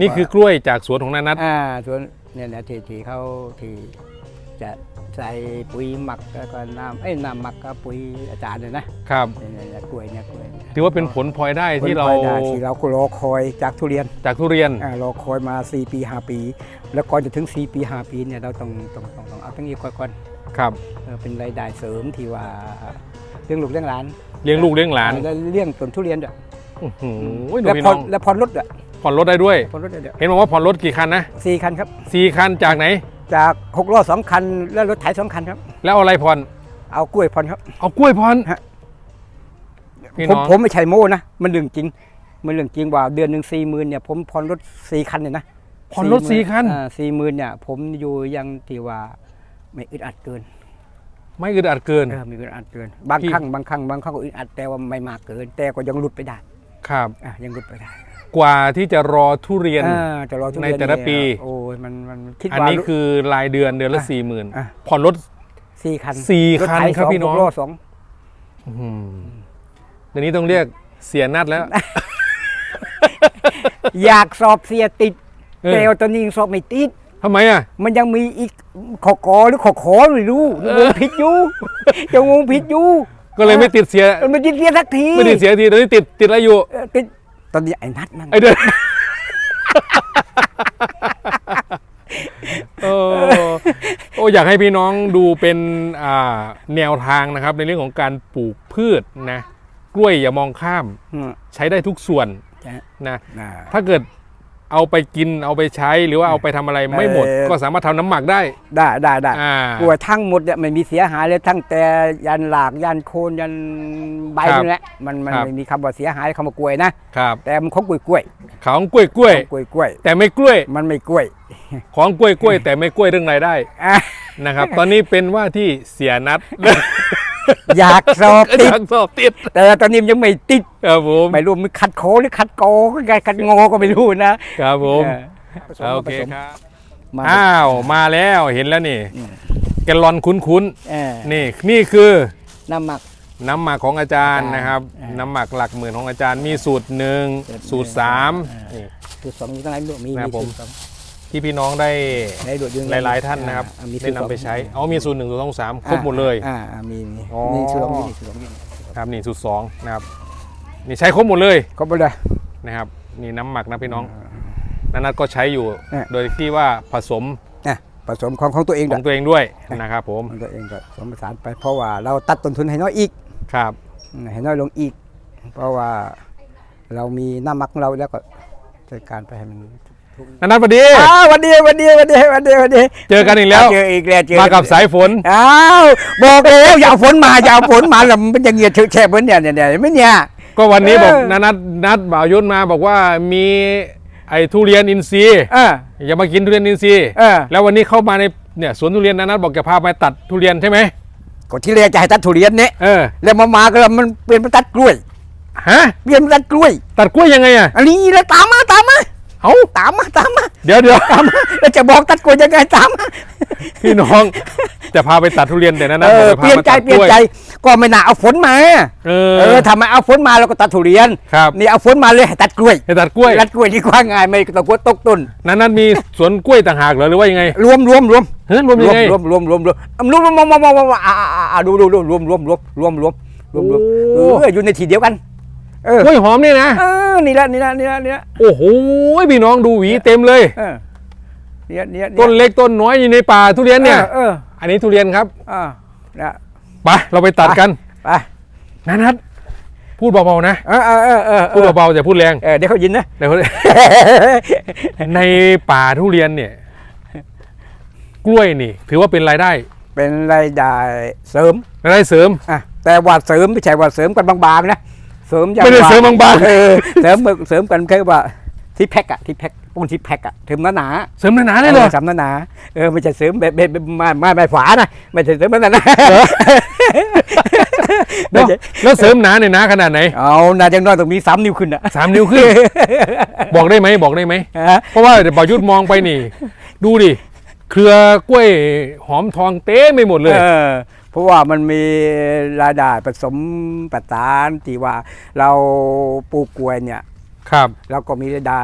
นี่คือกล้วยจากสวนของนานัทอ่าส่วนเนี่ยนะที่ที่เขาที่จะใส่ปุ๋ยหมักแล้วก็น้ำเอ้ยน้ำหมักกับปุ๋ยอาจารย์เนี่ยนะครับ เนี่ยเนี่ยกล้วยเนี่ยกล้วยเนี่ยถือว่าเป็นผลพลอยได้ที่เราผลพลอยได้ที่เราก็รอคอยจากทุเรียนจากทุเรียน อ่ารอคอยมา 4 ปี 5 ปี แล้วก่อนจะถึง 4 ปี 5 ปีเนี่ยเราต้องต้องต้องต้องเอาตั้งนี้ก่อนครับเออเป็นรายได้เสริมที่ว่าเลี้ยงลูกเลี้ยงหลานเลี้ยงลูกเลี้ยงหลานแล้วเลี้ยงต้นทุเรียนด้วยอื้อหือดูแล้วพี่ผ่น้ออนงแล้วผ่อนรถด้วย ผ่อนรถได้ด้วย ผ่อนรถด้วยเห็นบอกว่าผ่อนรถกี่คันนะสี่คันครับ สี่คันจากไหน จากหกล้อสองคัน แล้วรถไถสองคันครับ แล้วเอาอะไรผ่อนเอากล้วยผ่อนครับ เอากล้วยผ่อนฮะ พี่ผมน้องผมไม่ใช่โม้นะ มันเรื่องจริง มันเรื่องจริงว่าเดือนหนึ่งสี่หมื่นเนี่ยผมผ่อนรถสี่คันเนี่ยนะผ่อนรถสี่คัน สี่หมื่นเนี่ย ผมอยู่ยังที่ว่าไม่อึดอัดเกินไม่อึดอัดเกิน เออไม่อึดอัดเกิน บางพี่ ครั้งบางครั้งบางครั้งก็อึดอัดแต่ว่าไม่มากเกิน แต่ก็ยังหลุดไปได้ครับ อะยังหลุดไปได้ กว่าที่จะรอทุเรียน อ่าจะรอทุเรียในแต่ละเยปีโอ้ยมันมันคิดอันว่านี้คือรายเดือนเดือนละอะสี่หมื่นอะผ่อนรถ สี่คันสี่รถคันไถครับสองพี่น้อง หกล้อสองอื้อหือเดี๋ยวนี้ต้องเรียกเสียนัดแล้ว อยากสอบเสียติดเออ แต่ว่าตอนนี้ยังสอบไม่ติด ทำไมอะ มันยังมีอีกขอกอหรือขอขอไม่รู้ยังงงผิดอยู่ยังงงผิดอยู่ก็เลยไม่ติดเสีย มันไม่ติดเรียนสักทีไม่ติดเสียทีตอนนี้ติดติดอะไรอยู่ เออติดต อนนี้ไอ้นัดมันไอเดือนโอ้โอ้อยากให้พี่น้องดูเป็นอ่าแนวทางนะครับ ในเรื่องของการปลูกพืชนะ กล้วยอย่ามองข้าม อืมใช้ได้ทุกส่วนใช่นะน่า ถ้าเกิด เอาไปกินเอาไปใช้หรือว่าเอาไปทำอะไรไม่หมดเอ่อก็สามารถทำน้ำหมักได้ ได้ได้ได้อ่ากลัวทั้งหมดเนี่ยไม่มีเสียหายเลยทั้งแต่ยันหลากยันโคนยันใบครับนี่แหละมันมันครับไม่มีคำว่าเสียหายคำว่ากล้วยนะครับแต่มันของกล้วยกล้วยของกล้วยกล้วยกล้วยกล้วย แต่ไม่กล้วยมันไม่กล้วย ของกล้วยกล้วยแต่ไม่กล้วยเรื่องรายได้อะนะครับ ตอนนี้เป็นว่าที่เสียนัด อยากสอบอติดยากสอบติดแต่ตอนนี้มันยังไม่ติดครับผมไม่รู้มันขัดโคหรือขัดโกก็ไงขัดงอก็ไม่รู้นะครับผมเออผสมโอผเคสมครับมาอ้าวมาแล้วเห็นแล้วนี่อืมแกลลอนคุ้นเออๆนี่นี่คือน้ำหมักน้ำหมักของอาจารย์อาจารย์นะครับอ่าน้ำหมักหลักหมื่นของอาจารย์มีสูตรหนึ่งสูตรหนึ่งสูตรสามอ่านี่สูตรสองอยู่ตรงไหนลูกมีนะครับผมสูตรสอง ที่พี่น้องได้ได้ดูดยืนหลายๆท่านนะครับอ่ามีสูได้ตรสองนำไปใช้เอามีสูตรหนึ่งสูตรสองสามครบหมดเลย อ่าอ่ามีมีอ๋อ นี่สูตรสองนี่สูตรสองนี่ครับนี่สูตรสองนะครับนี่ใช้ครบหมดเลยครบหมดเลย นะครับนี่น้ำหมักนะพี่น้องนันนัทก็ใช้อยู่เนี่ยโดยที่ว่าผสมนะผสมของของตัวเองขด้อวงยตัวเองด้วยนะครับผมของตัวเองก็ผสมผสานไปเพราะว่าเราตัดต้นทุนให้น้อยอีกครับอืมให้น้อยลงอีก เพราะว่าเรามีน้ำหมักของเราแล้วก็จัดการไปให้มัน นันนัทสวัสดี อ้าววันดีวันดีวันดีวันดีวันดีเจอกันอีกแล้ว เจออีกแล้วเจอมากับสายฝน อ้าวบอกแล้วอย่าเอาฝนมาอย่าเอาฝนมาแล้วมันจะเหงียดเฉอะแฉะเหมือนเนี่ยเนี่ยเนี่ยไม่เนี่ย ก็วันนี้เออบอกนันนัทนัดบ่าวยุทธมาบอกว่ามีไอ้ทุเรียนอินทรีย์เอออย่ามากินทุเรียนอินทรีย์เออแล้ววันนี้เข้ามาในเนี่ยสวนทุเรียนนันนัทบอกจะพาไปตัดทุเรียนใช่ไหมก็ที่แรกจะให้ตัดทุเรียนเนี่ยเออแล้วมามาก็แล้วมันเปลี่ยนมาตัดกล้วยฮะเปลี่ยนมาตัดกล้วย ตัดกล้วยยังไงอะอันนี้แล้วตามมาตามมา เอ้าตามมาตามมาเดี๋ยวเดี๋ยวตามมาแล้วจะบอกตัดกล้วยยังไงตามมาพี่น้องจะพาไปตัดทุเรียนแต่นันนัเอทบออกจะเปลี่ยนพามาใจตัดเปลี่ยนกล้วยใจก็ไม่น่าเอาฝนมาเอเอออทำไมเอาฝนมาเราก็ตัดทุเรียนครับนี่เอาฝนมาเลยให้ตัดกล้วยให้ตัดกล้วยตัดกล้วยดีกว่าง่ายไม่ต้องกลัวตกต้นนันนัทมีสวนกล้วยต่างหากเหรอหรือว่ายังไง รวมรวมรวมเฮ้ยรวมยังไงรวมรวมรวมรวมรวมรวมรวมรวมรวมรวมอ่าอ่าอ่าดูดูดูรวมรวมรวมรวมรวมรวมรวมโอ้เอออยู่ในที่เดียวกัน เออ กล้วยหอมนี่นะ เออนี่ละนี่ละนี่ละนี่ละโอ้โหพี่น้องดูหวีเต็มเลย เออเนี่ยเนี่ยเนี่ยต้นเล็กต้นน้อยอยู่ในป่าทุเรียนเนี่ย เอออันนี้ทุเรียนครับเออนะไปเราไปตัดกันไปนันนัทพูดเบาๆนะเออเออเออเออพูดเบาๆอย่าพูดแรงเออเดี๋ยวเขายินนะเดี๋ยวในป่าทุเรียนเนี่ย กล้วยนี่ ถือว่าเป็นรายได้ เป็นรายได้เสริมรายได้เสริมอะแต่ว่าเสริมไม่ใช่ว่าเสริมกันบางๆนะ เสริมอย่างไม่ได้ว่เสริมบางๆ เออเสริมเสริมกันแค่ว่าที่แพ็กอะที่แพ็กปูนที่แพ็กอะเสริมหนาๆเสริมหนาๆเลยเหรอสามหนาๆเออไม่ใช่เสริมแบบแบบแบบมามาแบบฝานะไม่ใช่เสริมแบบนั้นนะไม่ใช่แล้วเสริมหนาเนี่ยหนาขนาดไหน เอานาจังน้อยต้องมีสามนิ้วขึ้นอะสามนิ้วขึ้น บอกได้ไหมบอกได้ไหมฮะเพราะว่าเดี๋ยวบ่าวยุทธมองไปนี่ ดูดิ เครือกล้วยหอมทองเต้ไม่หมดเลยเออเพ ราะว่ามันมีรายได้ผสมประสานที่ว่าเราปลูกกล้วยเนี่ยครับเราก็มีรายได้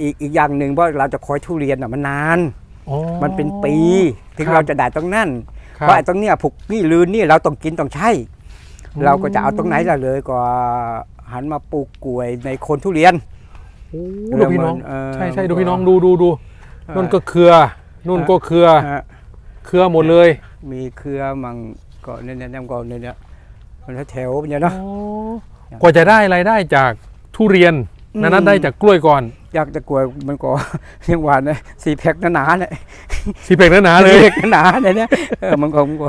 อีกอีกอย่างหนึ่งเพราะเราจะคอยทุเรียนอะมันนาน อ๋อ มันเป็นปีถึงครับเราจะได้ตรงนั้นครับเพราะไอ้ตรงเนี้ยผูกนี่ลืนนี่เราต้องกินต้องใช้อืม เราก็จะเอาตรงไหนล่ะเลยก็หันมาปลูกกล้วยในโคนทุเรียน โอ้ดูพี่น้อง เออใช่ใช่ดูพี่น้องดูดูดูนู่นก็เครือนู่นก็เครือ ฮะเครือหมดเลย มีเครือมังก็เนี่ยเนี่ยเนี่ยก็เนี่ยเนี่ยมันแถวๆเนี่ยเนาะ กว่าจะได้รายได้จากทุเรียนอืม นั้นนั้นได้จากกล้วยก่อนอยากจะกล้วยมันก็ ยังหวานนะสี่แพ็คหนาๆเนี่ยสีเปกหนาๆเลย สี่แพ็คหนาๆเนี่ยเนี่ยเออมันก็มันก็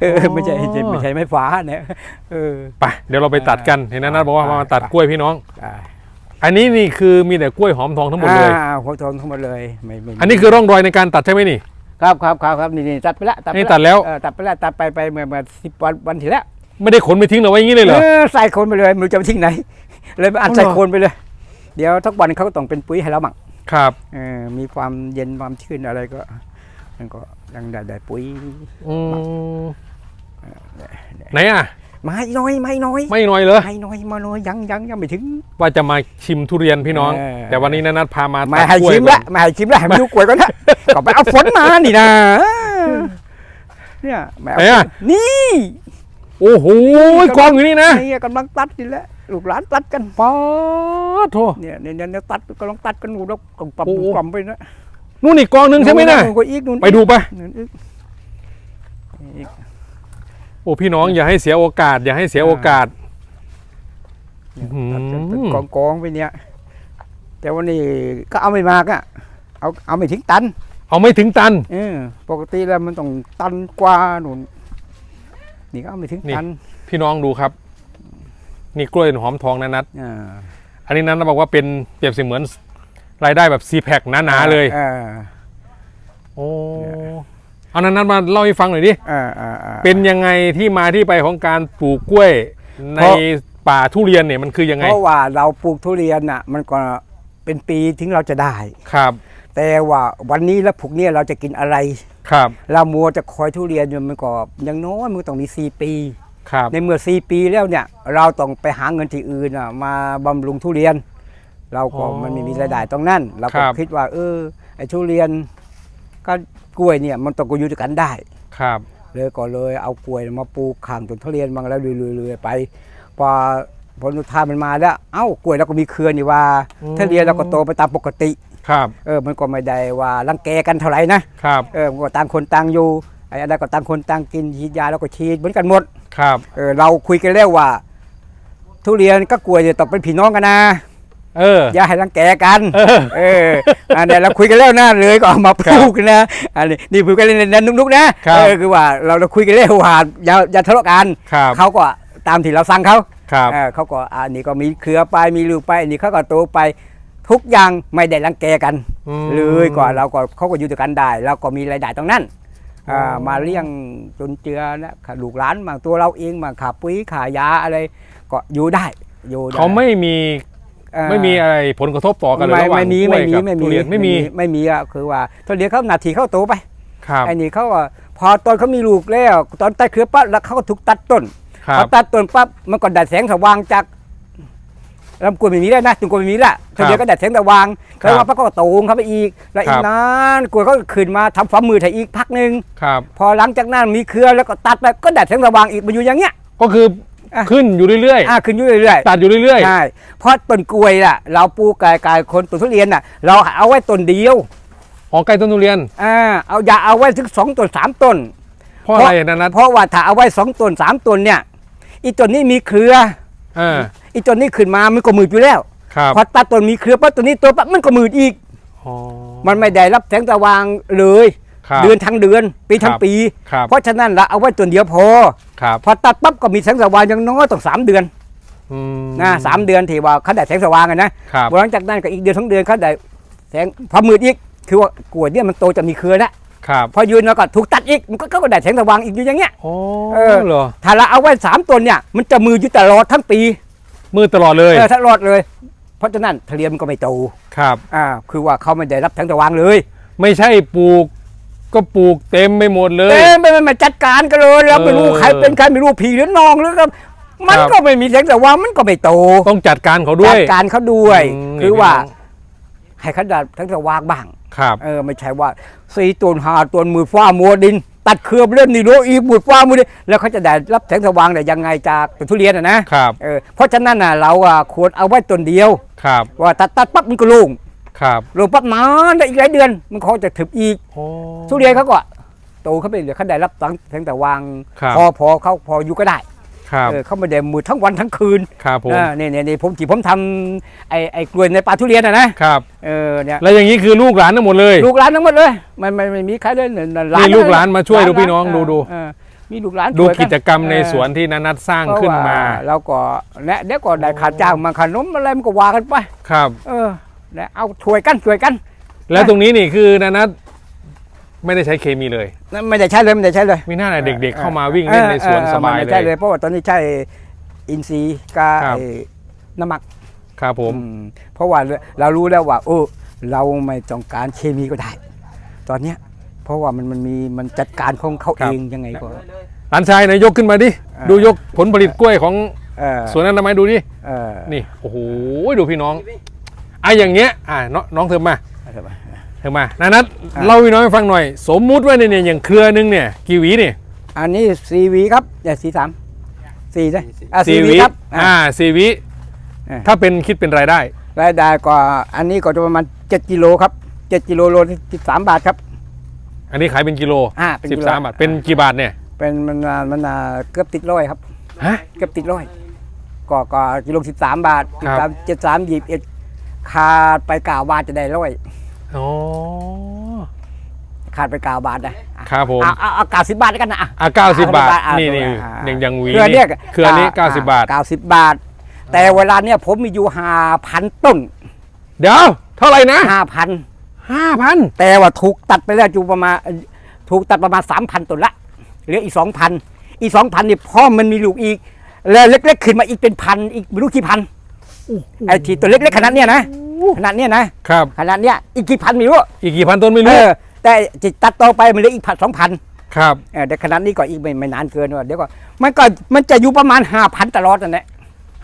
เอออ๋อไม่ใช่ไม่ใช่ไม่ใช่ไม้ฟ้าเนี่ยเออ ไปเดี๋ยวเราไปตัดกันเห็นนั้นนัทบอกว่าไปมาตัดไป กล้วยพี่น้อง อ่าอันนี้นี่คือมีแต่กล้วยหอมทองทั้งหมดเลย อ่าหัวทองทั้งหมดเลยไม่ไม่อันนี้คือร่องรอยในการตัดใช่ไหมนี่ ครับครับครับครับนี่นี่ตัดไปแล้วตัดไปนี่แล้วตัดแล้ว เออตัดไปแล้วตัดไปไปเมื่อเมื่อสิบวันวันที่แล้วไม่ได้ขนไปทิ้งเราไว้อย่างนี้เลยเหรอ เออใส่โคนไปเลยไม่รู้จะไปทิ้งไหน เลยไปอัดอ๋อเหรอใส่โคนไปเลย เดี๋ยวทุกวันเขาก็ต้องเป็นปุ๋ยให้เรามั่งครับเออมีความเย็นความชื้นอะไรก็มันก็ยังได้ได้ปุ๋ยอืมไหนอะไม้น้อยไม้น้อยไม่น้อยเลยไม้น้อยมาน้อยยังยังยังไม่ถึง ว่าจะมาชิมทุเรียนพี่น้อง เออ แต่วันนี้นะนัทพามาไม่ตัดให้กล้วยชิมก่อละนไม่ให้ชิมละให้มันดูกล้วยก่อนนะ ก็ไปเอาฝนมานี่นะเนี่ยไม่เอาไหนอะนี่ โอ้โหกองอยู่นี่นะนี่กำลังตัดนี่แหละลูกหลานตัดกันป๊าดโถเนี่ยเนี่ยเนี่ยตัดกำลังตัดกันอยู่แล้วกำปั๊มโอ้โหปั๊มไปนะนู่นอีกกองหนึ่งใช่ไหมนะนู่ก็อีกนู่นไปดูไปนู่นอีกอีก โอ้พี่น้องอย่าให้เสียโอกาส อย่าให้เสียโอกาส เนี่ยอืมตัดกันเป็นกองกองๆไปเนี่ย แต่วันนี้ก็เอาไม่มากอะเอาเอาไม่ถึงตัน เอาไม่ถึงตัน เออปกติแล้วมันต้องตันกว่านู่นนี่ก็เอาไม่ถึงนี่ตัน พี่น้องดูครับ นี่กล้วยหอมทองนะนัทอ่าอันนี้นัทบอกว่าเป็นเปรียบเสมือนรายได้แบบซีแพคหนาๆเลยอ่าโอ้เอานั้นนัทมาเล่าให้ฟังหน่อยดิอ่าอ่าอ่า เป็นยังไงที่มาที่ไปของการปลูกกล้วยในเพราะ ป่าทุเรียนเนี่ยมันคือยังไงเพราะว่าเราปลูกทุเรียนน่ะ มันก็เป็นปีถึงเราจะได้ ครับ แต่ว่าวันนี้และพวกเนี้ยเราจะกินอะไร ครับ เรามัวจะคอยทุเรียนอยู่มันก็อยังน้อยมันก็ต้องมีสี่ปี ครับ ในเมื่อสี่ปีแล้วเนี่ย เราต้องไปหาเงินที่อื่นอะมาบำรุงทุเรียน เราก็มันไม่มีรายได้ตรงนั้นเราก็คิดว่า เออไอ้ทุเรียนก็กล้วยเนี่ยมันต้องอยู่ด้วยกันได้ ครับ เลยก็เลยเอากล้วยมาปลูกข้างต้นทุเรียนบางแล้วเรื่อยๆไปพอผลสุดท้ายมันมาแล้วเอ้ากล้วยเราก็มีเครือนี่ว่าทุเรียนเราก็โตไปตามปกติ ครับเออมันก็ไม่ได้ว่ารังแกกันเท่าไหร่นะครับเออมันก็ต่างคนต่างอยู่ไอ้อะไรก็ต่างคนต่างกินฉีดยาแล้วก็ฉีดเหมือนกันหมดครับเออเราคุยกันแล้วว่า ทุเรียนก็กล้วยเนี่ยต้องเป็นพี่น้องกันนะเออ อย่าให้รังแกกัน เออ เอออันเนี้ยเราคุยกันแล้วนะเลยก็เอามาพูดกันนะ อันนี้นี่พูดกันเล่นๆนุกๆนะครับเออคือว่าเราเราคุยกันแล้วว่าอย่าอย่าทะเลาะกันครับเขาก็ตามที่เราสั่งเขาครับเออเขาก็อันนี้ก็มีเครือไปมีลูกไปอันนี้เขาก็โตไป ทุกอย่างไม่ได้รังแกกัน อืม เลยก่อนเราก็เขาก็อยู่ด้วยกันได้เราก็มีรายได้ตรงนั้นอ๋ออ่ามาเลี้ยงจนเจือนะขาลูกหลานบางตัวเราเองบางขาปุ๋ยขายาอะไร ก็อยู่ได้อยู่ได้เขาไม่มีอ่า ไม่มีอะไรผลกระทบต่อกันเลยไม่ระหว่างไม่มีกล้วยไม่มีกับไม่ทุมีเรียนไม่มีไม่มีอะคือว่าตอนเดียวเขานาทีเขาโตไปครับไอ้นี่เขาว่าพอตอนเขามีลูกแล้ว ตอนตัดเครือปั๊บแล้วเขาก็ถูกตัดต้นครัพอบตัดต้นปั๊บมันก็ดัดแสงสว่างจาก ลำกล้วยไม่มีแล้วนะถึงกล้วยไม่มีละตอนเดียวก็ดัดแสงสว่างเขาว่าปั๊บก็โตงเข้าไปอีก แล้วอีครักบนานกล้วยก็ขึ้นมาทำฝ่ามือถ่ายอีกพักหนึ่งครับพอหลังจากนั้นมีเครือแล้วก็ตัดไปก็ดัดแสงสว่างอีกมาอยู่อย่างเงี้ย ก็คืออะขึ้นอยู่เรื่อยอ่าขึ้นอยู่เรื่อยๆ ตัดอยู่เรื่อยๆ ใช่ เพราะต้นกล้วยล่ะ เราปลูกกายกายคนต้นทุเรียนน่ะ เราเอาไว้ต้นเดียวๆอ๋อใกล้ต้นทุเรียน อ่า เอาอย่าเอาไว้ถึงสองต้นสามต้น เพราะอะไรนะนัทเพราะว่าถ้าเอาไว้สองต้นสามต้นเนี่ย อีต้นนี้มีเครือเออ อีต้นนี้ขึ้นมามันก็มืดอยู่แล้วครับพอตัดต้นมีเครือปั๊บต้นนี้ตัวปั๊บมันก็มืดอีก อ๋อ มันไม่ได้รับแสงสว่างเลย ครับเดือนทั้งเดือน ปีทั้คงรับปี ครับ เพราะฉะนั้นเราเอาไว้ต้นเดียวพอ ครับพอตัดปั๊บก็มีแสงสว่างอย่างน้อยต้องสามเดือนอืมนะสามเดือนที่ว่าเขาได้แสงสว่างอะนะครับหลังจากนั้นก็อีกเดือนสองเดือนเขาได้แสงพอมืดอีก คือว่ากล้วยเนี่ยมันโตจะมีเครือแล้วครับพอยืนแล้วก็ถูกตัดอีกมันก็ก็ได้แสงสว่างอีกอยู่อย่างเงี้ย โอ้เออ เหรอ ถ้าเราเอาไว้สามต้นเนี่ยมันจะมืดอยู่ตลอดทั้งปี มืดตลอดเลยเออตลอดเลย เพราะฉะนั้นทุเรียนมันก็ไม่โตครับ อ่าคือว่าเขาไม่ได้รับแสงสว่างเลยไม่ใช่ปลูกก็ปลูกเต็มไปหมดเลยเอ้ไม่ไม่มาจัดการกันเลยแล้วไม่รู้เออใครเป็นใครไม่รู้ผีหรือน้องหรือก็มันครับก็ไม่มีแสงสว่างมันก็ไม่โต ต้องจัดการเขาด้จัวดยการเขาด้วยมคือว่านี่ให้ขนาดทั้งสว่างบ้างครับเออไม่ใช่ว่าสี่ต้นห้าต้นมือฟ้ามัวดิน ตัดเครือไปเล่นนี่โลอีกมือฟ้ามือดินแล้วเขาจะได้รับแสงสว่างได้ยังไงจากต้นทุเรียนอะนะครับเออเพราะฉะนั้นน่ะเราอะควรเอาไว้ต้นเดียว ครับว่าตัดตัดปั๊บมันก็โล่งครับโล่งปั๊บนานได้อีกหลายเดือน มันเขาจะถึบอีกโอ้ ทุเรียนเขาก็โตเขาไปเดี๋ยวเขาได้รับแสงสว่างครับ พอพอเขาพออยู่ก็ได้ ครับเออเขาไม่ได้มือทั้งวันทั้งคืนครับผมอ่าเนี่ยเนี่ยเนี่ยผมที่ผมทำไอ้ไอ้กล้วยในป่าทุเรียนอะนะครับเออเนี่ยแล้วอย่างนี้คือลูกหลานทั้งหมดเลย ลูกหลานทั้งหมดเลยมันไม่ไม่มีใครเลยเนี่ยนี่ลูกหลานมาช่วยดูพี่น้องเดูดูเออมีลูกหลานดูช่วยนกิจกรรมในเออสวนที่นันนัทสร้างขึ้นมาเพระว่เราก็เนี่ยเดี๋ยวก็ได้ขาดจ้างมาขนมอะไรมันก็ว่ากันไปครับ เออเนี่ยเอาช่วยกันช่วยกัน แล้วตรงนี้นี่คือนันนัท ไม่ได้ใช้เคมีเลยนั่นไม่ได้ใช้เลยไม่ได้ใช้เลยมีหน้าไหนเด็ก ๆ เข้ามาวิ่งเล่นในสวนออออสบายไม่เลใช่เลยยเพราะว่าตอนนี้ใช้อินทรีย์กับครับไอ้น้ำหมักครับผมอืมเพราะว่าเรารู้แล้วว่าโอ้เราไม่ต้องการเคมีก็ได้ ตอนเนี้ยเพราะว่ามันมันมีมันจัดการของเขาเองยังไงก็หลานชายไหนายยกขึ้นมาดิอ่าดูยกผลผลิตกล้วยของเออสวนนั้นทำไมดูดิเออนี่โอ้โหดูพี่น้องอะอย่างเงี้ยอะน้องน้องเธอมา เอาไปเธอมานานัทอะเล่าพี่น้องให้ฟังหน่อย สมมุติว่าเนี่ยเนี่ยอย่างเครือนึงเนี่ยกี่หวีเนี่ยอันนี้ซีวีครับเดี๋ยวสีสามสี่นะอะสี่หวีครับอะ อ่าสี่หวีอะถ้าเป็นคิดเป็นรายได้ รายได้ก็อันนี้ก็จะประมาณ7กิโลครับ7กิโลโลที่13 บาทครับ อันนี้ขายเป็นกิโลอ่าเป็นสิกิบโล สามบาทเป็นกี่บาทเนี่ยเป็นมันอ่ามันอ่าเกือบติดร้อยครับ ฮะ เกือบติดร้อยก็ก็กิโล13 บาทครับ 13 73 21ขาดไปเก้าบาทจะได้ร้อย อ๋อขาดไปเก้าบาทนะอะครับผมเอาเอาเอาเก้าสิบบาทแล้วกันนะอะ อะเก้าสิบบาท อะนี่นี่อะอย่างอย่างหวีเครือเนี้ยเครือนี้เก้าสิบบาท เก้าสิบบาท แต่เวลาเนี้ยผมมีอยู่ห้าพันต้นเดี๋ยว เท่าไหร่นะห้าพันห้าพันแต่ว่าถูกตัดไปแล้วอยู่ประมาณถูกตัดประมาณสามพันต้นละเหลืออีกสองพันอีกสองพันนี่พ่อมันมีลูกอีก แล้วเล็กๆขึ้นมาอีกเป็นพันอีกไม่รู้กี่พันไอ้ที่ตัวเล็กๆขนาดเนี้ยนะ ขนาดเนี้ยนะครับ ขนาดเนี้ยอีกกี่พันไม่รู้อีกกี่พันต้นไม่เอรู้อแต่จิตตัดต่อไปมันเหลืออีกพันสองพันครับเออแต่ขนาดนี้ก็อีกไม่ไม่นานเกินว่าเดี๋ยวก็มันก็มันจะอยู่ประมาณห้าพันตลอดนั่นแหละ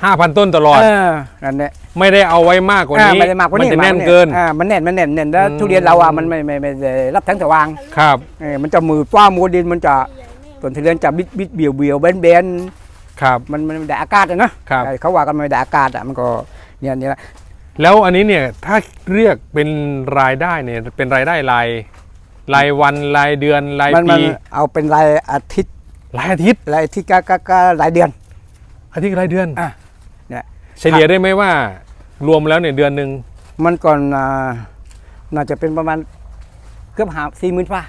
ห้าพันต้นตลอด เออนั่นแหละ ไม่ได้เอาไว้มากกว่าอ่านี้ไม่ได้มากกว่านี้จะแน่นมากว่าเกิน อ่ามันแน่นมันแน่นแน่นแล้วอืม ทุเรียนเราอะมันไม่ไม่ไม่ได้รับแสงสว่างครับเออมันจะมือฟ้ามัวดินมันจะต้นทุเรียนจะบิดบิดเบี่ยวเบี่ยวเบนเบนครับ มันมันได้อากาศอะนะครับ เออเขาว่ากันไม่ได้อากาศอะมันก็เนี่ยเนี่ย แล้วอันนี้เนี่ยถ้าเรียกเป็นรายได้เนี่ยเป็นรายได้รายรายวันรายเดือนรายมันมัปีนเอาเป็นรายอาทิตย์รายอาทิตย์ รายอาทิตย์ก็ก็ก็รายเดือน อาทิตย์รายเดือนอะเนี่ย เฉลี่ยได้ไหมว่ารวมแล้วเนี่ยเดือนหนึ่งมันก่อนอ่าน่าจะเป็นประมาณเกือบหาสี่หมื่นฟ้า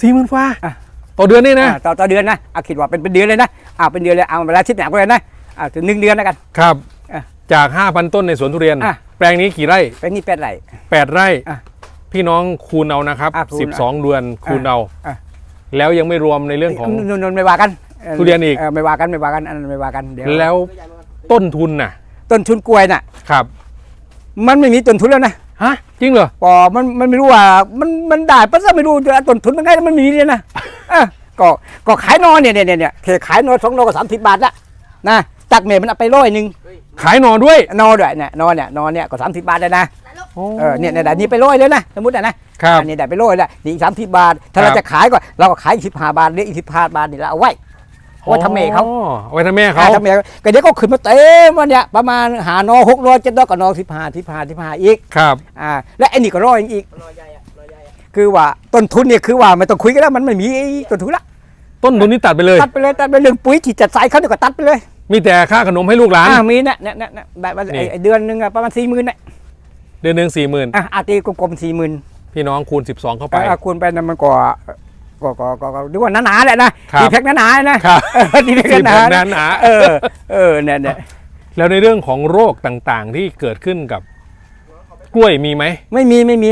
สี่หมื่นฟ้าอะ ต่อเดือนนี่นะอ่าต่อต่อเดือนนะเอาคิดว่าเป็นเป็นเดือนเลยนะอ่าเป็นเดือนเลยเอาเวลาทิศไหนก็เลยนะอ่าถึงหนึ่งเดือนแล้วกัน ครับอะ จากห้าพันต้นในสวนทุเรียน อะ แปลงนี้กี่ไร่ เป็นนี่แปดไหลแปดไร่ อะพี่น้องคูณเอานะครับ อะคูณสิบสองเดือนคูณเอา อะ แล้วยังไม่รวมในเรื่องของนนนไม่ว่ากันทุเรียนอีก ไม่ว่ากันไม่ว่ากันอันนั้นไม่ว่ากันเดี๋ยวแล้วต้นทุนน่ะ ต้นทุนกล้วยน่ะ ครับมันไม่มีต้นทุนแล้วนะฮะจริงเหรอปอมันมันไม่รู้ว่ามันมันได้ปะซะไม่รู้จะต้นทุนมันไงมันมีเลยนะเออก็ก็ขายนอนเนี่ยเนี่ยเนี่ยเนี่ยแค่ขายนอนสองโลก็สามสิบบาทละนะ จากเมย์มันเอาไปร้อยหนึ่งขายหน่อด้วยนอนด้วยเนี่ยนอนเนี่ยนอนเนี่ยก็สามสิบบาทเลยนะเออเนี่ยเนี่ยได้นี่ไปร้อยเลยนะสมมตินะนะครับอันนี้ได้ไปร้อยแล้วนี่อีกสามสิบบาท ถ้าเราครับจะขายก็เราก็ขายสิบห้าบาทหรืออีกสิบห้าบาทนี่เราเอาไว้เอาไว้ทำเมย์เขาอ๋อเอาไว้ทำแม่เขาอ่าทำเมย์ก็เดี๋ยวก็ขึ้นมาเต็มวันเนี่ยประมาณหานอหกร้อยเจ็ดร้อยก็นอสิบห้าสิบห้าสิบห้าอีกครับอ่าและไอ้นี่ก็ร้อยอีกคือว่าต้นทุนเนี่ยคือว่าไม่ต้องคุยกันแล้วมันไม่มีต้นทุนละต้นทุนนี่ตัดไปเลยตัดไปเลยตัดไปเรื่องปุ๋ยที่จัดใส่เขาเนี่ยก็ตัดไปเลย มีแต่ค่าขนมให้ลูกหลาน อ่ามีเนี่ยเนี่ยเนี่ยเนี่ยแบบว่านี่ไอ้ไอ้เดือนหนึงอะประมาณสี่หมื่นเนี่ยเดือนหนึ่งสี่หมื่นอะอาตีกลมๆสี่หมื่นพี่น้องคูณ 12 เข้าไปอ่าคูณไปนะมันก็ก็ก็ก็ก็ดูว่าหนาๆแหละนะครับ ดีแพ็คหนาๆนะครับเออดีแพ็คสิบหนาแบบๆนั้นหนาเออเออเนี่ยเนี่ยแล้วในเรื่องของโรคต่างๆที่เกิดขึ้นกับ กล้วยมีไหม ไม่มีไม่มี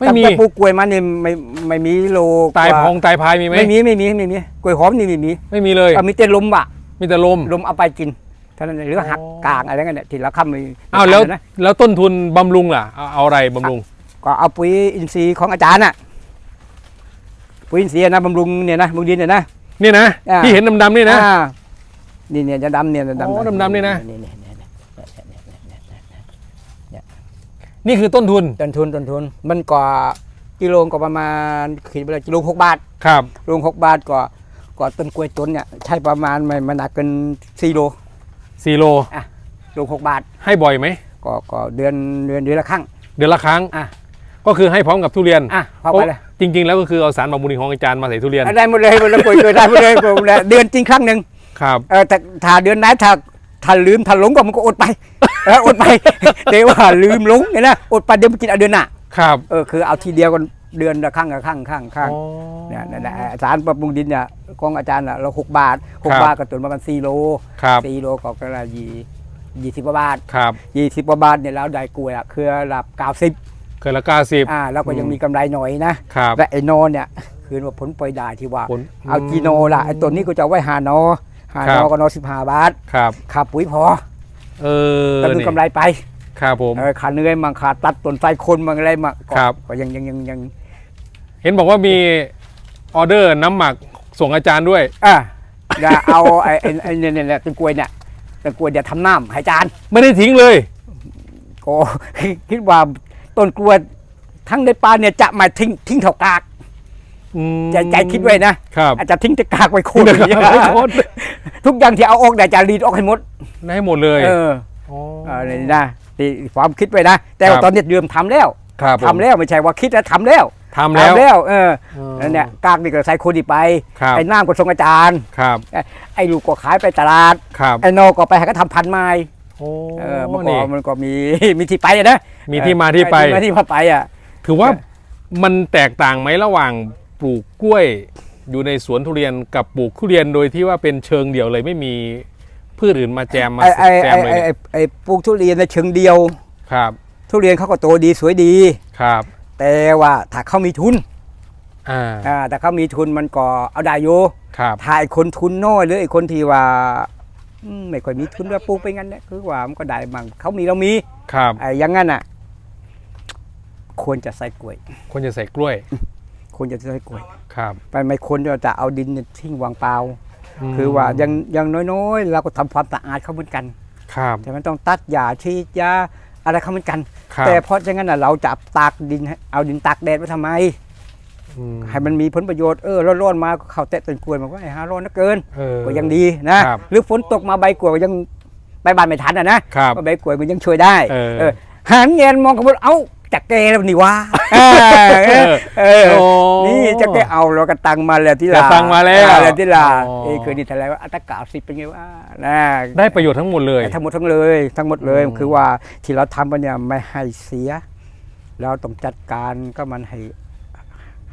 ไม่มี ตั้งแต่ปลูกกล้วยมาเนี่ยไม่ไม่มีโลตายพองตายพายมีไหมไม่มีไม่มีไม่มีกล้วยหอมนี่ไม่มีไม่มีเลยเออมีแต่ลมว่ะ มีแต่ลม ลมเอาไปกินเท่านั้นเองหรือหักอ๋อ กลางอะไรกันเนี่ยที่เราค้ำมีอ้าวแล้วนะแล้วต้นทุนบำรุงล่ะเอาเอาอะไรบำรุงก็เอาปุ๋ยอินทรีย์ของอาจารย์น่ะปุ๋ยอินทรีย์นะบำรุงเนี่ยนะบำรุงดินเนี่ยนะนี่นะอ่า ที่เห็นดำๆนี่นะ อ่านี่เนี่ยจะดำเนี่ยจะดำอ๋อดำๆนี่นะเนี่ยเนี่ยเนี่ยเนี่ยเนี่ยเนี่ยนี่คือต้นทุนต้นทุนต้นทุน มันก็กิโลก็ประมาณคิดไปเลยกิโลหกบาทครับ โลหกบาทก็ ก็ต้นกล้วยต้นเนี่ยใช้ประมาณไม่มันหนักเกินสี่โล4โลโลหกบาท ให้บ่อยไหมก็ก็เดือนเดือนเดือนละครั้ง เดือนละครั้งอะก็คือให้พร้อมกับทุเรียนอะพอไปเลยจริง ๆ แล้วก็คือเอาสารบำรุงของอาจารย์มาใส่ทุเรียนได้หมดเลยหมดเลยกล้วยกล้วยได้หมดเลยหมดเลยเดือนจริงครั้งหนึ่งครับเออแต่ถ้าเดือนไหนถ้าถ้าลืมถ้าหลงก็มันก็อดไปเอออดไปเดี๋ยวว่าลืมหลงเนี่ยนะอดไปเดี๋ยวมันกินเอาเดือนหน้าครับเออคือเอาทีเดียวกัน เดือนละครั้งละครั้งครั้งครั้งอ๋อเนี่ยนั่นแหละสารปรับปรุงดินเนี่ยของอาจารย์น่ะเราหกบาทหกครับบาทก็ตัวประมาณสี่โลครับสี่โลก็กระยี่ยี่สิบกว่าบาทครับยี่สิบกว่าบาทเนี่ยเราได้กล้วยอะคือระดับเก้าสิบเกินละเก้าสิบอ่าแล้วก็ยังอืมมีกำไรหน่อยนะครับและไอ้นอเนี่ยคือว่าผลปล่อยได้ที่ว่าผลเอากิโนละไอ้ตัวนี้ก็จะเอาไว้หานอหาครันอบก็นอสิบห้าบาทครับขาปุ๋ยพอ เออก็ดูนี่กำไรไป ครับผมเออขาเนื้อยมั่งขาตัดต้นไทรคนมั่งอะไรมั่งก็ครับก็ยังยังยังยัง เห็นบอกว่ามีออเดอร์น้ำหมักส่งอาจารย์ด้วย อะอย่าเอาไอ้ไอ้ไอ้เนี่ยเนี่ยเนี่ยต้นกล้วยเนี่ยต้นกล้วยเดี๋ยวทำน้ำให้อาจารย์ไม่ได้ทิ้งเลย ก็ คิดว่าต้นกล้วยทั้งในป่าเนี่ยจะมาทิ้งทิ้งเท่ากากอืมใจใจคิดไว้นะครับอาจจะทิ้งแต่กากไว้โคนเดี๋ยวให้โคนทุกอย่างที่เอาออกเดี๋ยวจะรีดออกให้หมดได้ให้หมดเลยเอออ๋อเออนี่นะตีความคิดไว้นะ แต่ว่าครับ ตอนนี้เดือมทำแล้ว ครับผมทำแล้วไม่ใช่ว่าคิดแล้วทำแล้วทำแล้วแล้ว เอออ๋อนั่นเนี่ยกากนี่ก็ใส่โคนดีไปครับ ไอ้น้ำก็ส่งอาจารย์ ครับไอ้ลูกก็ขายไปตลาด ครับไอ้โนก็ไปให้เขาทำพันธุ์ไม้โอ้เออมันก็นี่มันก็มี มีที่ไปอะนะมีที่มาที่ไปมีที่มาไปอะ ถือว่ามันแตกต่างไหมระหว่างปลูกกล้วย อยู่ในสวนทุเรียนกับปลูกทุเรียนโดยที่ว่าเป็นเชิงเดี่ยวเลยไม่มีพืชอื่นมาแจมมาไอ้ไอ้แจไอ้มเลยไอ้เนี่ยไอ้ไอ้ปลูกทุเรียนในเชิงเดียว ครับ ทุเรียนเขาก็โตดีสวยดีครับ แต่ว่าถ้าเขามีทุนอ่าอ่าแต่เขามีทุนมันก็เอาได้อยู่ครับถ้าไอ้คนทุนน้อยหรือไอ้คนที่ว่าอืมไม่ค่อยมีทุนว่าปลูกไปงั้นเนี่ยคือว่ามันก็ได้บางเขามีเรามีครับไอ้อยังงั้นอะ ควรจะใส่กล้วย ควรจะใส่กล้วยควรจะใส่กล้วยครับไปไม่ควรจะเอาดินเนี่ยทิ้งวางเปล่า มคือว่ายังยังน้อยๆ เราก็ทำความสะอาดเขาเหมือนกัน ครับ แต่มันต้องตัดหญ้าที่ยาอะไรเขาเหมือนกัน ครับแต่เพราะฉะนั้นน่ะเราจะตากดินให้เอาดินตากแดดไว้ทำไม อืม ให้มันมีผลประโยชน์เออร้อนๆมาก็เข้าแตะต้นกล้วยมันก็ไอ้ฮาร้อนนักเกินเออก็ยังดีนะครับหรือฝนตกมาใบกล้วยก็ยังใบบานไม่ทันอะนะครับก็ใบกล้วยมันยังช่วยได้เออเออหันเงียนมองกับเอ้า จักแกแล้วนี่วะเออเออเออโอ้ นี่จะแกเอาเรากระตังมาแล้วที่กระลาตังมาแล้วเออที่ลาอ๋อ เอ้ยเคยดีแต่แล้วว่าอัตรากาสิเป็นไงวะนะได้ประโยชน์ทั้งหมดเลย ทั้งหมดทั้งเลย ทั้งหมดเลยอืม คือว่าที่เราทำไปเนี่ยไม่ให้เสีย เราต้องจัดการก็มันให้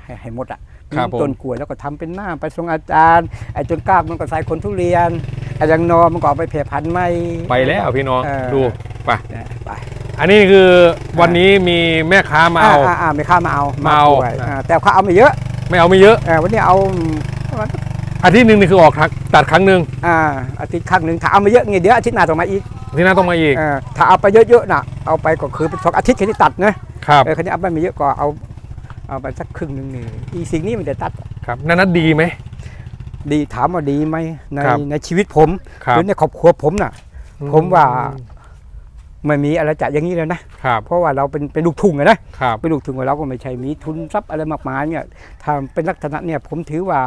ให้ให้หมดอะครับผม ต้นกล้วยแล้วก็ทำเป็นหน้าไปส่งอาจารย์ไอ้จนกล้ากมันก็ใส่คนทุเรียนไอ้ยังนอมันก็เอาไปเผ่พันธุ์ไม่ ไปแล้วพี่น้องเออ ดูไปเนี่ยไป อันนี้คือวันนี้มีแม่ค้ามาเอา อ่อ่าไม่ข้ามาเอามาเอาด้วยอ่าแต่เขาเอาไม่เยอะไม่เอาไม่เยอะ เออวันนี้เอาอาทิตย์หนึ่งนี่คือออกครั้งตัดครั้งหนึ่งอ่าอาทิตย์ครั้งหนึ่งถ้าเอาไม่เยอะไงเดี๋ยวอาทิตย์หน้าต้องมาอีกที่หน่าต้องมาอีกเออถ้าเอาไปเยอะๆน่ะเอาไปก็คือเป็นสองอาทิตย์แค่ที่ตัดนะครับเออแค่นี้เอาไปไม่เยอะก็เอาเอาไปสักครึ่งหนึ่งนี่อีสิ่งนี้มันจะตัดครับนันนัดดีไหม ดีถามว่าดีไหมในครับในชีวิตผมครับหรือในครอบครัวผมน่ะ ผมว่า ไม่มีอะไรจะอย่างนี้แล้วนะครับเพราะว่าเราเป็นเป็นลูกทุ่งอะนะครับเป็นลูกทุ่งเราก็ไม่ใช่มีทุนทรัพย์อะไรมากมายเนี่ยถ้าเป็นลักษณะเนี่ยผมถือว่า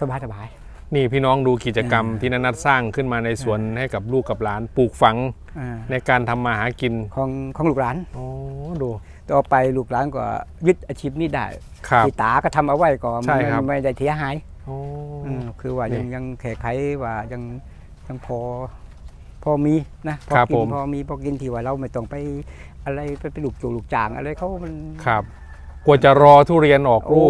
สบายสบายนี่พี่น้องดูกิจกรรมอ่าที่นันนัดสร้างขึ้นมาในสวนให้กับลูกกับหลานปลูกฝังๆอ่าในการทำมาหากินของของลูกหลานโอ้ดูต่อไปลูกหลานก็ยึดอาชีพนี้ได้ครับที่ตาก็ทำเอาไว้ก็ใช่ไม่ครับไม่ได้เสียหายโอ้อืมคือว่ายังนี่ยังแข่ไขว่ายังยังพอ พอมีนะพอครับกิผมพอมีพอกินที่ว่าเราไม่ต้องไปอะไรไปไปลูกจูลูกจางอะไรเขามันครับกว่าจะรอทุเรียนออกโอ้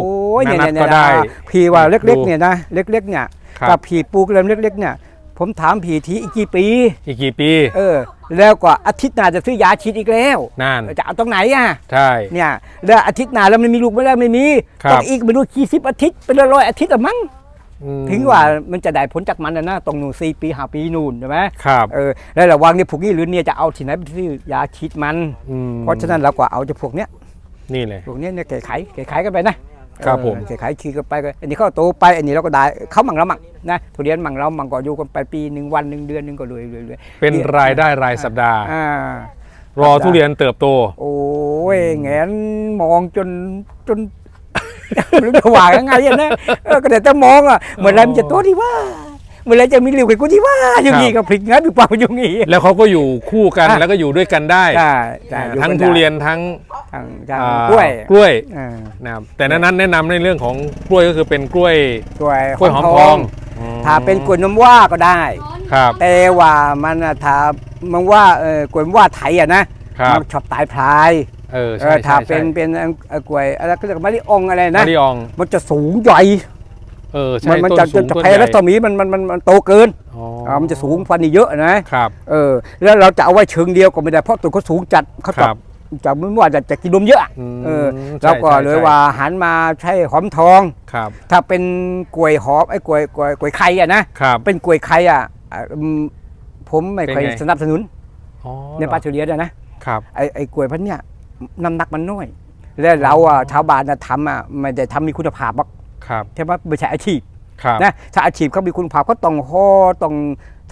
ลูกยนัเนี่ยนนัดเนี่ยก็ได้พี่ว่าเล็กดูๆเนี่ยนะเล็กๆเนี่ยครักับพี่ปลูกเริ่มเล็กๆเนี่ยผมถามพี่ทีอีกกี่ปี อีกกี่ปี เออ แล้วก็อาทิตย์หน้าจะซื้อยาฉีดอีกแล้วนั่นจะเอาตรงไหนอะใช่เนี่ยแล้วอาทิตย์หน้าแล้วมันมีลูกไม่ได้ไม่มีครับต้องอีกไม่รู้กี่สิบอาทิตย์เป็นร้อยๆอาทิตย์อะมั้งอืม ถึงว่ามันจะได้ผลจากมันนะนะตรงนู่นสี่ปีห้าปีนู่นใช่ไหมครับเออแล้วระวังเนี่ยพวกนี้หรือเนี่ยจะเอาที่ไหนไปซื้อยาฉีดมันอืมเพราะฉะนั้นเราก็เอาจะพวกเนี้ยนี่เลยพวกเนี้ยเนี่ยแก้ไขแก้ไขกันไปนะครับเออผมแก้ไขขี่กันไปก็อันนี้เขาโตไปอันนี้เราก็ได้เขามั่งเรามั่งนะทุเรียนมั่งเรามั่งก็อยู่กันไปปีหนึ่งวันหนึ่งเดือนหนึ่งก็เลยเลยเลยเป็นรายได้รายสัปดาห์อ่ารอทุเรียนเติบโต โอ้ยแงนมองจนจนไม่รู้จะว่ายังไงอะนะเออก็แต่จะมองอะเมื่อไรมันจะโตดีว่าเมื่อไรจะมีเหลียวกับกูที่ว่าอย่างนี้ครัก็บพลิกงั้นหรือเปล่าอย่างนี้ แล้วเขาก็อยู่คู่กันอะแล้วก็อยู่ด้วยกันได้ใช่ใช่อยู่ทั้งกันทุได้ เรียนทั้งทั้งทั้งอ่ากล้วยกล้วยอ่านะครับแต่นั้นนั้นแนะนำในเรื่องของกล้วยก็คือเป็นกล้วยกล้วยกล้วยหอมทองถ้าเป็นกล้วยน้ำว่าก็ได้ ครับแต่ว่ามันน่ะถ้ามันว่าเออกล้วยน้ำว่าไทยอะนะครับ มันชอบตายพลาย เออเอใช่อถ้าใช่เป็นใช่เป็นเอ่อกล้วยอะไรก็เรียกว่ามะลิองอะไรมะนะลิออง มันจะสูงใหญ่เออใช่มันมันต้จะนสูงจะต้นแพใหญ่รัศมีมันมันมันมันโตเกินอ๋ออ่ามันจะสูงฟันนี่เยอะนะครับเออแล้วเราจะเอาไว้เชิงเดียวก็ไม่ได้เพราะตัวเขาสูงจัดเขาคจัรับบจะไม่ว่าจะจะกินนมเยอะอืมเออใช่เราก็ใช่เลยใช่ว่าหันมาใช้หอมทองครับ ถ้าเป็นกล้วยหอมไอ้กล้วยกล้วยกล้วยไข่อะนะครับเป็นกล้วยไข่อะอะอืมผมไม่ค่อยเป็นไงสนับสนุนอ๋อในปลาทุเรียนอะนะครับไอ้ไอ้กล้วยพันเนี้ย น้ำหนักมันน้อย แล้วเราอะชาวบ้านน่ะทำอะไม่ได้ทำมีคุณภาพหรอกครับใช่ไหมไม่ใช่อาชีพครับนะถ้าอาชีพเขามีคุณภาพก็ต้องห่อต้อง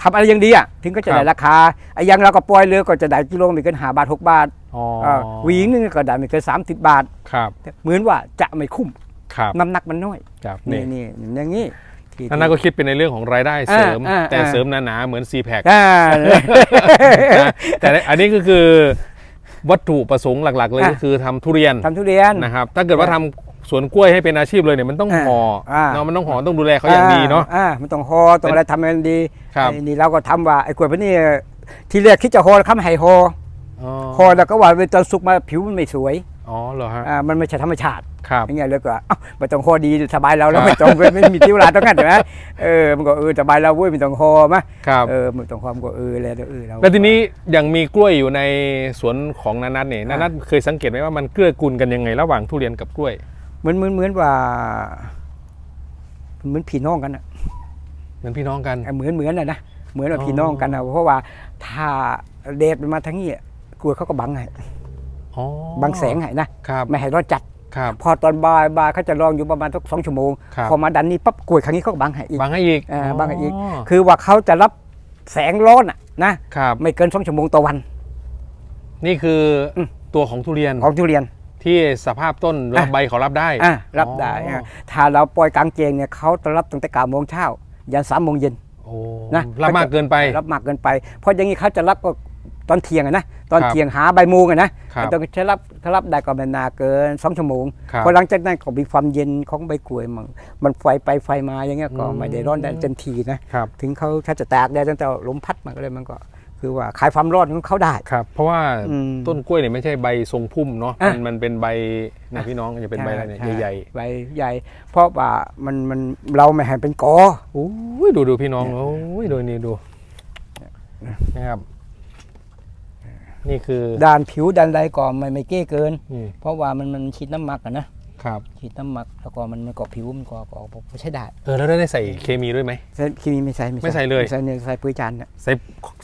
ทำอะไรอย่างดีอะถึงก็จะครับได้ราคาไอ้อยังเราก็ปล่อยเลยก็จะได้กิโลไม่เกินห้าบาทหกบาทอ๋อเออหวีนึงก็ได้ไม่เกินสามสิบบาทครับเหมือนว่าจะไม่คุ้มครับน้ำหนักมันน้อยครับนี่นี่นี่อย่างนี้ที่นั่นนะก็คิดเป็นในเรื่องของรายได้เสริมอ่าอ่าแต่อ่าเสริมหนาๆเหมือนซีแพคอ่าแต่อันนี้ก็คือ วัตถุประสงค์หลัก ๆ เลยอะก็คือทำทุเรียนทำทุเรียนนะครับถ้าเกิดว่าทำสวนกล้วยให้เป็นอาชีพเลยเนี่ยมันต้องอ่าห่ออาเนาะมันต้องห่อต้องดูแลเขาอย่างดีเนาะอ่ามันต้องห่อต้องอะไรทำให้มันดีครับไอ้นี่เราก็ทำว่าไอ้กล้วยพันนี้ที่แรกคิดจะห่อแล้วคำให้ห่ออ๋อห่อแล้วก็ว่าเวลาตอนสุกมาผิวมันไม่สวย อ๋อเหรอฮะอ่ามันไม่ใช่ธรรมชาติครับอย่างเงี้ยเลยก็เอ้าไม่ต้องห่อดีสบายเราแล้วไม่ต้องไม่มีที่เวลาต้องงั้นใช่ไหมเออมันก็เออสบายเราเว้ยไม่ต้องห่อมะครับเออไม่ต้องห่อมนก็เออแล้วเออเราแล้วทีนี้ยังมีกล้วยอยู่ในสวนของนานัทเนี่ยนานัทเคยสังเกตไหมว่ามันเกื้อกูลกันยังไงระหว่างทุเรียนกับกล้วย เหมือนเหมือนเหมือนว่าเหมือนพี่น้องกันอะเหมือนพี่น้องกันเหมือนเหมือนอะนะเหมือนว่าอ๋อพี่น้องกันอะเพราะว่าถ้าเดดมันมาทั้งนี้กลัวเขาก็บังให้ อ๋อบังแสงให้นะครับไม่ให้ร้อนจัดครับพอตอนบ่ายบ่ายเขาจะลองอยู่ประมาณสักสองชั่วโมงครับพอมาดันนี้ปั๊บกล้วยครั้งนี้เขาก็บังให้อีกบังให้อีกอ่าบังให้อีก คือว่าเขาจะรับแสงร้อนอะนะครับไม่เกินสองชั่วโมงต่อวัน นี่คืออมตัวของทุเรียนของทุเรียนที่สภาพต้นและอะใบเขารับได้อะรับได้อ๋ออะถ้าเราปล่อยกลางเจงเนี่ยเขาจะรับตั้งแต่เก้าโมงเช้ายันสามโมงเย็นโอ้นะรับมากเกินไปรับมากเกินไป เพราะอย่างนี้เขาจะรับก็ตอนเที่ยงอะนะ ตอนครับเที่ยงหาใบายโมงอะนะครับต้องใช้รับถ้ารับได้ก็ไม่นานเกินสองชั่วโมงครับพอหลังจากนั้นก็มีความเย็นของใบกล้วยมันมันไฟไปไฟมาอย่างเงี้ยก็อืมไม่ได้ร้อนได้เต็มทีนะครับถึงเขาถ้าจะตากแดดตั้งแต่ลมพัดมาก็เลยมันก็ คือว่าขายความร้อนของเขาได้ ครับ เพราะว่าอืมต้นกล้วยเนี่ยไม่ใช่ใบทรงพุ่มเนาะอะ มันมันเป็นใบนะพี่น้องจะเป็นใบอะไรเนี่ยช่ใหญ่ใบใหญ่ เพราะว่ามันมันเราไม่ให้เป็นกอ ๆโอ้ยดูดูพี่น้องโอ้ยดูนี่ดูนะครับ นี่คือด้านผิวด้านใดก็ไม่ไม่เก้เกิน นี่เพราะว่ามันมันฉีดน้ำหมักอะนะครับ ฉีดน้ำหมักแล้วก็มันมันก็ผิวมันก็ก็ก็ใช้ได้เออแล้วได้ใส่เคมีด้วยไหม ใช้เคมีไม่ใส่ไม่ใส่เลย ไม่ใส่เนี่ยใส่ปุ๋ยจานเนี่ย ใส่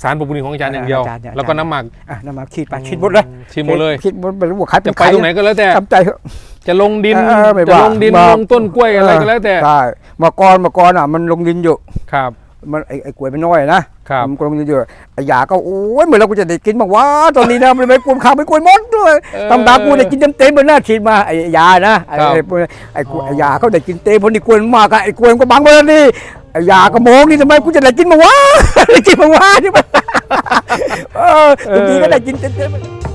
สารปรับปรุงดินของอาจารย์อย่างเดียว อาจารย์เนี่ย แล้วก็น้ำหมัก อะน้ำหมักฉีดไปฉีดหมดเลยฉีดหมดเลย ฉีดหมดไปรู้ว่าใครเป็จะนไปใครตรงไหนก็แล้วแต่ ทำใจเถอะ จะลงดิน เออไม่จะว่าลงดินว่าลงต้นกล้วยอะไรก็แล้วแต่ ใช่เมื่อก่อนเมื่อก่อนอะมันลงดินอยู่ ครับ มันไอ้ไอ้กล้วยมันน้อยนะครับ มันก็ลงดินอยู่ไอ้ยาก็โอ้ยเหมือนเรากูจะได้กินบ้างวะตอนนี้นะมันไม่กวนข้าวไม่กวนมดด้วยเออตำตากูได้กินเต็มเต็มๆเลยนะฉีดมาไอ้ยานะไอ้ครับไอ้พวกนี้ไอ้กล้วยอ๋อ ไอ้ยาเขาได้กินเต็มเพราะนี่กวนมากอะไอ้กล้วยมันก็บังไปแล้วนี่ไอ้ยาก็มองนี่ทำไมกูจะได้กินบ้างวะ ได้กินบ้างวะใช่ไหมเออบางทีก็ได้กินเต็มเต็มๆ